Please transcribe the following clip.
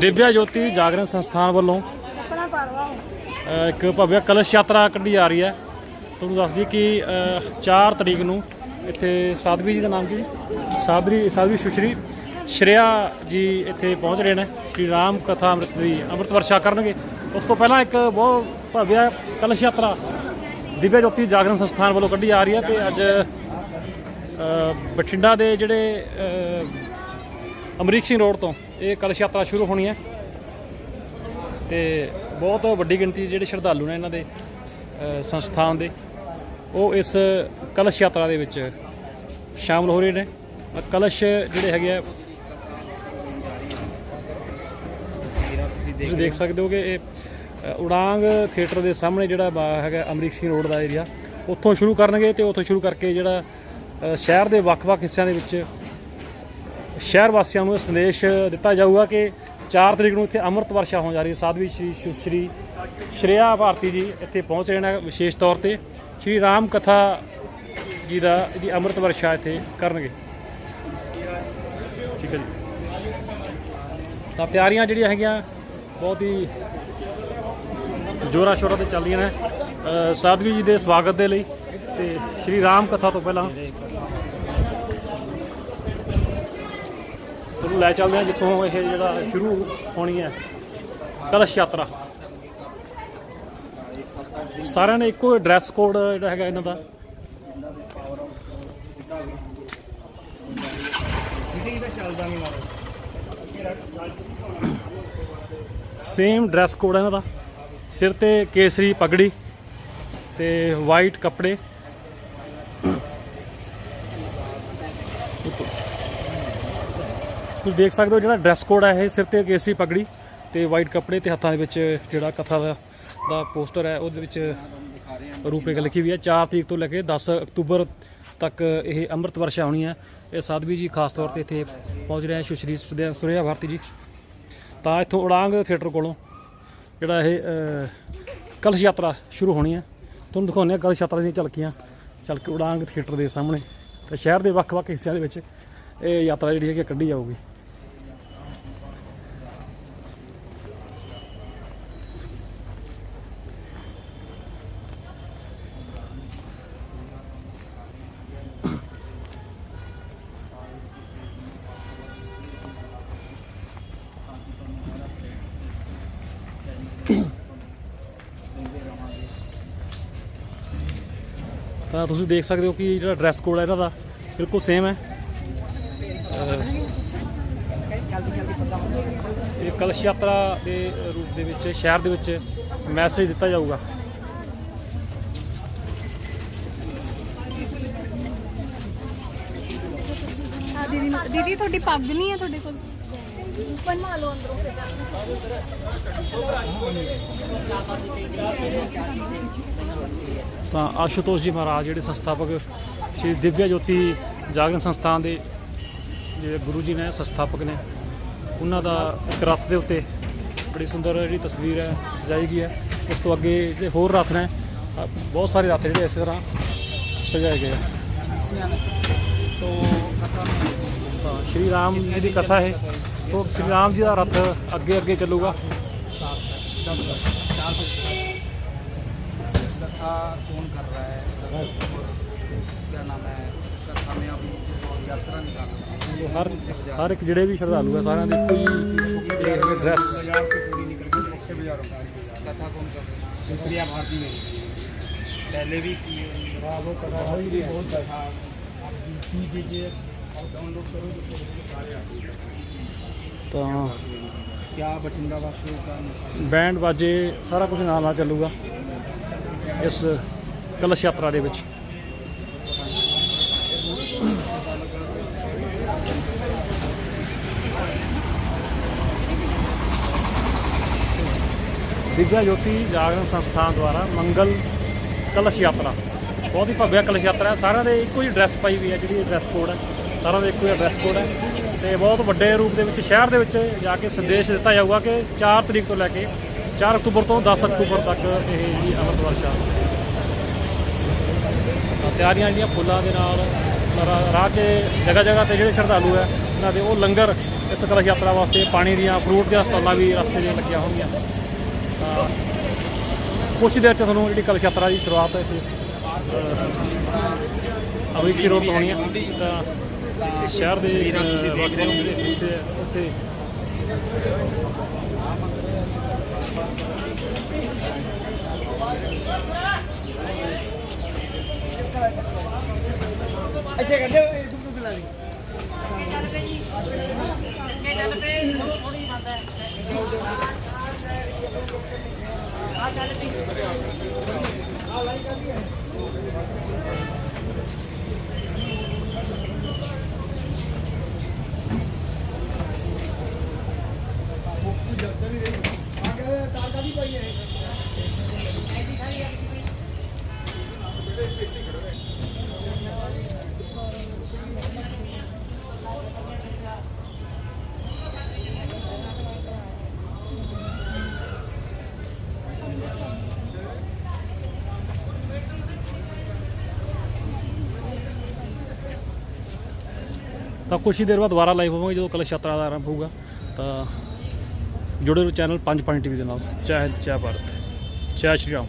ਦਿਵਿਆ ਜੋਤੀ ਜਾਗਰਣ ਸੰਸਥਾਨ ਵੱਲੋਂ ਅ, ਇੱਕ ਭਵਯ ਕਲਸ਼ ਯਾਤਰਾ ਕੱਢੀ ਜਾ ਰਹੀ ਹੈ। ਤੁਹਾਨੂੰ ਦੱਸ ਦਈਏ ਕਿ ਅ, 4 ਤਰੀਕ ਨੂੰ ਇੱਥੇ ਸਾਧਵੀ ਜੀ ਦਾ ਨਾਮ ਕੀ? ਸਾਧਵੀ ਸਾਧਵੀ ਸੁਸ਼ਰੀ ਸ਼੍ਰੇਆ ਜੀ ਇੱਥੇ ਪਹੁੰਚ ਰਹੇ ਨੇ। ਸ਼੍ਰੀ ਰਾਮ ਕਥਾ ਅੰਮ੍ਰਿਤ ਦੀ ਅੰਮ੍ਰਿਤ ਵਰਸ਼ਾ ਕਰਨਗੇ। ਉਸ ਤੋਂ ਪਹਿਲਾਂ ਇੱਕ ਬਹੁਤ ਭਵਯ ਕਲਸ਼ ਯਾਤਰਾ ਦਿਵਿਆ ਜੋਤੀ ਜਾਗਰਣ ਸੰਸਥਾਨ ਵੱਲੋਂ ਕੱਢੀ ਜਾ ਰਹੀ ਹੈ ਤੇ ਅੱਜ ਅ, ਬਠਿੰਡਾ ਦੇ ਜਿਹੜੇ ਅ, ਅਮਰੀਕ ਸਿੰਘ ਰੋਡ ਤੋਂ ਇਹ ਕਲਸ਼ ਯਾਤਰਾ ਸ਼ੁਰੂ ਹੋਣੀ ਹੈ। ਤੇ ਬਹੁਤ ਵੱਡੀ ਗਿਣਤੀ ਜਿਹੜੇ ਸ਼ਰਧਾਲੂ ਨੇ ਇਹਨਾਂ ਦੇ ਅ, ਸੰਸਥਾਨ ਦੇ ਉਹ ਇਸ ਕਲਸ਼ ਯਾਤਰਾ ਦੇ ਵਿੱਚ ਸ਼ਾਮਲ ਹੋ ਰਹੇ ਨੇ। ਕਲਸ਼ ਜਿਹੜੇ ਹੈਗੇ ਆ ਤੁਸੀਂ ਦੇਖ ਸਕਦੇ ਹੋ ਕਿ ਇਹ ਉਡਾਂਗ ਥੀਏਟਰ ਦੇ ਸਾਹਮਣੇ ਜਿਹੜਾ ਹੈਗਾ ਅਮਰੀਕ ਸਿੰਘ ਰੋਡ ਦਾ ਏਰੀਆ ਉੱਥੋਂ ਸ਼ੁਰੂ ਕਰਨਗੇ ਤੇ ਉੱਥੋਂ ਸ਼ੁਰੂ ਕਰਕੇ ਜਿਹੜਾ ਸ਼ਹਿਰ ਦੇ ਵੱਖ-ਵੱਖ ਹਿੱਸਿਆਂ ਦੇ ਵਿੱਚ ਸ਼ਹਿਰ ਵਾਸੀਆਂ ਨੂੰ ਸੰਦੇਸ਼ ਦਿੱਤਾ ਜਾਊਗਾ ਕਿ 4 ਤਰੀਕ ਨੂੰ ਇੱਥੇ ਅੰਮ੍ਰਿਤ ਵਰਸ਼ਾ ਹੋਣ ਜਾ ਰਹੀ ਹੈ। ਸਾਧਵੀ ਸ਼੍ਰੀ ਸ਼੍ਰੀ ਸ਼੍ਰੇਆ ਭਾਰਤੀ ਜੀ ਇੱਥੇ ਪਹੁੰਚ ਰਹੇ ਨੇ ਵਿਸ਼ੇਸ਼ ਤੌਰ ਤੇ। ਸ਼੍ਰੀ ਰਾਮ ਕਥਾ ਜੀ ਦਾ ਜੀ ਅੰਮ੍ਰਿਤ ਵਰਸ਼ਾ ਇੱਥੇ ਕਰਨਗੇ। ਠੀਕ ਹੈ ਜੀ। ਤਾਂ ਤਿਆਰੀਆਂ ਜਿਹੜੀਆਂ ਹੈਗੀਆਂ, ਬਹੁਤ ਹੀ ਜੋਰਾ ਸ਼ੋਰਾ ਤੇ ਚੱਲ ਰਹੀਆਂ ਨੇ ਸਾਧਵੀ ਜੀ ਦੇ ਸਵਾਗਤ ਦੇ ਲਈ ਤੇ ਸ਼੍ਰੀ ਰਾਮ ਕਥਾ ਤੋਂ ਪਹਿਲਾਂ ਤੁਹਾਨੂੰ ਲੈ ਚੱਲਦੇ ਹਾਂ ਜਿੱਥੋਂ ਇਹ ਜਿਹੜਾ ਸ਼ੁਰੂ ਹੋਣੀ ਹੈ। ਕਲਸ਼ ਯਾਤਰਾ। ਸਾਰਿਆਂ ਨੇ ਇੱਕੋ ਡਰੈਸ ਕੋਡ ਜਿਹੜਾ ਹੈਗਾ ਇਹਨਾਂ ਦਾ। ਸੇਮ ਡਰੈਸ ਕੋਡ ਹੈ ਇਹਨਾਂ ਦਾ। ਸਿਰ ਤੇ ਕੇਸਰੀ ਪਗੜੀ ਤੇ ਵਾਈਟ ਕੱਪੜੇ। ਤੁਸੀਂ ਦੇਖ ਸਕਦੇ ਹੋ ਜਿਹੜਾ ਡਰੈਸ ਕੋਡ ਹੈ ਇਹ ਸਿਰ ਤੇ ਕੇਸਰੀ ਪਗੜੀ ਤੇ ਵਾਈਟ ਕੱਪੜੇ ਤੇ ਹੱਥਾਂ ਦੇ ਵਿੱਚ ਜਿਹੜਾ ਕਥਾ ਦਾ ਦਾ ਪੋਸਟਰ ਹੈ, ਉਹਦੇ ਵਿੱਚ ਰੂਪਰੇਖਾ ਲਿਖੀ ਹੋਈ ਹੈ। 4 ਤਰੀਕ ਤੋਂ ਲੈ ਕੇ 10 ਅਕਤੂਬਰ ਤੱਕ ਇਹ ਅੰਮ੍ਰਿਤ ਵਰਸ਼ਾ ਹੋਣੀ ਹੈ। ਇਹ ਸਾਧਵੀ ਜੀ ਖਾਸ ਤੌਰ ਤੇ ਇੱਥੇ ਪਹੁੰਚ ਰਹੇ ਹਨ ਸੁਸ਼ਰੀ ਸੁਰਿਆ ਭਾਰਤੀ ਜੀ। ਤਾਂ ਇੱਥੋਂ ਉਡਾਂਗ ਥੀਏਟਰ ਕੋਲੋਂ ਜਿਹੜਾ ਇਹ ਕਲਸ਼ ਯਾਤਰਾ ਸ਼ੁਰੂ ਹੋਣੀ ਹੈ। ਤੁਹਾਨੂੰ ਦਿਖਾਉਂਦੇ ਹਾਂ ਕਲਸ਼ ਯਾਤਰਾ ਦੀਆਂ ਝਲਕੀਆਂ। ਚੱਲ ਕੇ ਉਡਾਂਗ ਥੀਏਟਰ ਦੇ ਸਾਹਮਣੇ ਤੇ ਸ਼ਹਿਰ ਦੇ ਵੱਖ-ਵੱਖ ਹਿੱਸਿਆਂ ਦੇ ਵਿੱਚ ਇਹ ਯਾਤਰਾ ਜਿਹੜੀ ਹੈਗੀ ਆ ਕੱਢੀ ਜਾਊਗੀ। ਤਾਂ ਤੁਸੀਂ ਦੇਖ ਸਕਦੇ ਹੋ ਕਿ ਜਿਹੜਾ ਡਰੈਸ ਕੋਡ ਹੈ ਇਹਨਾਂ ਦਾ ਬਿਲਕੁਲ ਸੇਮ ਹੈ। ਇਹ ਕਲਸ਼ ਯਾਤਰਾ ਦੇ ਰੂਪ ਦੇ ਵਿੱਚ, ਸ਼ਹਿਰ ਦੇ ਵਿੱਚ ਮੈਸੇਜ ਦਿੱਤਾ ਜਾਊਗਾ। ਦੀਦੀ ਦੀਦੀ, ਤੁਹਾਡੀ ਪੱਗ ਨਹੀਂ ਹੈ ਤੁਹਾਡੇ ਕੋਲ? ਤਾਂ ਆਸ਼ੂਤੋਸ਼ ਜੀ ਮਹਾਰਾਜ ਜਿਹੜੇ ਸੰਸਥਾਪਕ ਸ਼੍ਰੀ ਦਿਵਿਆ ਜੋਤੀ ਜਾਗਰਣ ਸੰਸਥਾਨ ਦੇ ਜਿਹੜੇ ਗੁਰੂ ਜੀ ਨੇ ਸੰਸਥਾਪਕ ਨੇ ਉਹਨਾਂ ਦਾ ਇੱਕ ਰੱਥ ਦੇ ਉੱਤੇ ਬੜੀ ਸੁੰਦਰ ਜਿਹੜੀ ਤਸਵੀਰ ਹੈ ਸਜਾਈ ਗਈ ਹੈ। ਉਸ ਤੋਂ ਅੱਗੇ ਜਿਹੜੇ ਹੋਰ ਰੱਥ ਨੇ ਬਹੁਤ ਸਾਰੇ ਰੱਥ ਜਿਹੜੇ ਇਸੇ ਤਰ੍ਹਾਂ ਸਜਾਏ ਗਏ ਆ। ਤੋਂ ਤਾਂ ਸ਼੍ਰੀ ਰਾਮ ਜੀ ਦੀ ਕਥਾ ਹੈ ਸੋ ਸ਼੍ਰੀ ਰਾਮ ਜੀ ਦਾ ਰੱਥ ਅੱਗੇ ਅੱਗੇ ਚੱਲੂਗਾ कथा कौन कर रहा है क्या नाम है कथा में अभी यात्रा निकालना है ਹਰ ਹਰ ਇੱਕ ਜਿਹੜੇ ਵੀ ਸ਼ਰਧਾਲੂ ਆ ਸਾਰਿਆਂ ਦੇ ਇੱਕੋ ਹੀ ਡਰੈਸ कथा कौन कर रहा है सुप्रिया भारती में पहले भी किए ਤਾਂ ਕਿਆ ਬਠਿੰਡਾ ਵਾਸੀਓ ਦਾ ਬੈਂਡ ਵਾਜੇ ਸਾਰਾ ਕੁਝ ਨਾਲ ਨਾਲ ਚੱਲੂਗਾ ਇਸ ਕਲਸ਼ ਯਾਤਰਾ ਦੇ ਵਿੱਚ। ਵਿਦਿਆ ਜੋਤੀ ਜਾਗਰਣ ਸੰਸਥਾਨ ਦੁਆਰਾ ਮੰਗਲ ਕਲਸ਼ ਯਾਤਰਾ। ਬਹੁਤ ਹੀ ਭਵਿਆ ਕਲਸ਼ ਯਾਤਰਾ ਹੈ। ਸਾਰਿਆਂ ਦੇ ਇੱਕੋ ਹੀ ਡਰੈਸ ਪਾਈ ਹੋਈ ਹੈ ਜਿਹੜੀ ਡਰੈਸ ਕੋਡ ਹੈ। ਸਾਰਾ ਦਾ ਇੱਕੋ ਹੀ ਡਰੈਸ ਕੋਡ ਹੈ ਤੇ ਬਹੁਤ ਵੱਡੇ ਰੂਪ ਦੇ ਵਿੱਚ ਸ਼ਹਿਰ ਦੇ ਵਿੱਚ ਜਾ ਕੇ ਸੰਦੇਸ਼ ਦਿੱਤਾ ਜਾਊਗਾ ਕਿ 4 ਤਰੀਕ ਤੋਂ ਲੈ ਕੇ 4 ਅਕਤੂਬਰ ਤੋਂ 10 ਅਕਤੂਬਰ ਤੱਕ ਇਹ ਜੀ ਅੰਮ੍ਰਿਤ ਵਰਸ਼ਾ ਤਿਆਰੀਆਂ ਜਿਹੜੀਆਂ ਫੁੱਲਾਂ ਦੇ ਨਾਲ ਰਾਹ 'ਚ ਜਗ੍ਹਾ ਜਗ੍ਹਾ ਤੇ ਜਿਹੜੇ ਸ਼ਰਧਾਲੂ ਹੈ ਇਹਨਾਂ ਦੇ ਉਹ ਲੰਗਰ ਇਸ ਕਲਸ਼ ਯਾਤਰਾ ਵਾਸਤੇ ਪਾਣੀ ਦੀਆਂ ਫਰੂਟ ਦੀਆਂ ਸਟਾਲਾਂ ਵੀ ਰਸਤੇ 'ਚ ਲੱਗੀਆਂ ਹੋਣਗੀਆਂ। ਤਾਂ ਕੁਛ ਦੇਰ 'ਚ ਤੁਹਾਨੂੰ ਜਿਹੜੀ ਕਲਸ਼ ਯਾਤਰਾ ਦੀ ਸ਼ੁਰੂਆਤ ਹੈ ਇੱਥੇ ਅਮਰੀਕ ਰੋਡ ਤੋਂ ਹੋਣੀ ਹੈ। ਤਾਂ ਸ਼ਹਿਰ ਦੇ ਤਸਵੀਰਾਂ ਤੁਸੀਂ ਦੇਖ ਰਹੇ ਹੋ। ਜਿਹੜੇ ਹਿੱਸੇ ਆ, ਉੱਥੇ। ਇੱਥੇ ਕੱਢੇ ਇੱਕ ਦੂਜੇ ਲਾ ਲਈ। ਤਾਂ ਕੁਛ ਹੀ ਦੇਰ ਬਾਅਦ ਦੁਬਾਰਾ ਲਾਈਵ ਹੋਵਾਂਗੇ ਜਦੋਂ ਕਲਸ਼ ਯਾਤਰਾ ਦਾ ਆਰੰਭ ਹੋਊਗਾ। ਤਾਂ ਜੁੜੇ ਰਹੋ ਚੈਨਲ 5 ਪੁਆਇੰਟ ਟੀਵੀ ਦੇ ਨਾਲ। ਜੈ ਹਿੰਦ ਜੈ ਭਾਰਤ। ਜੈ ਸ਼੍ਰੀ ਰਾਮ।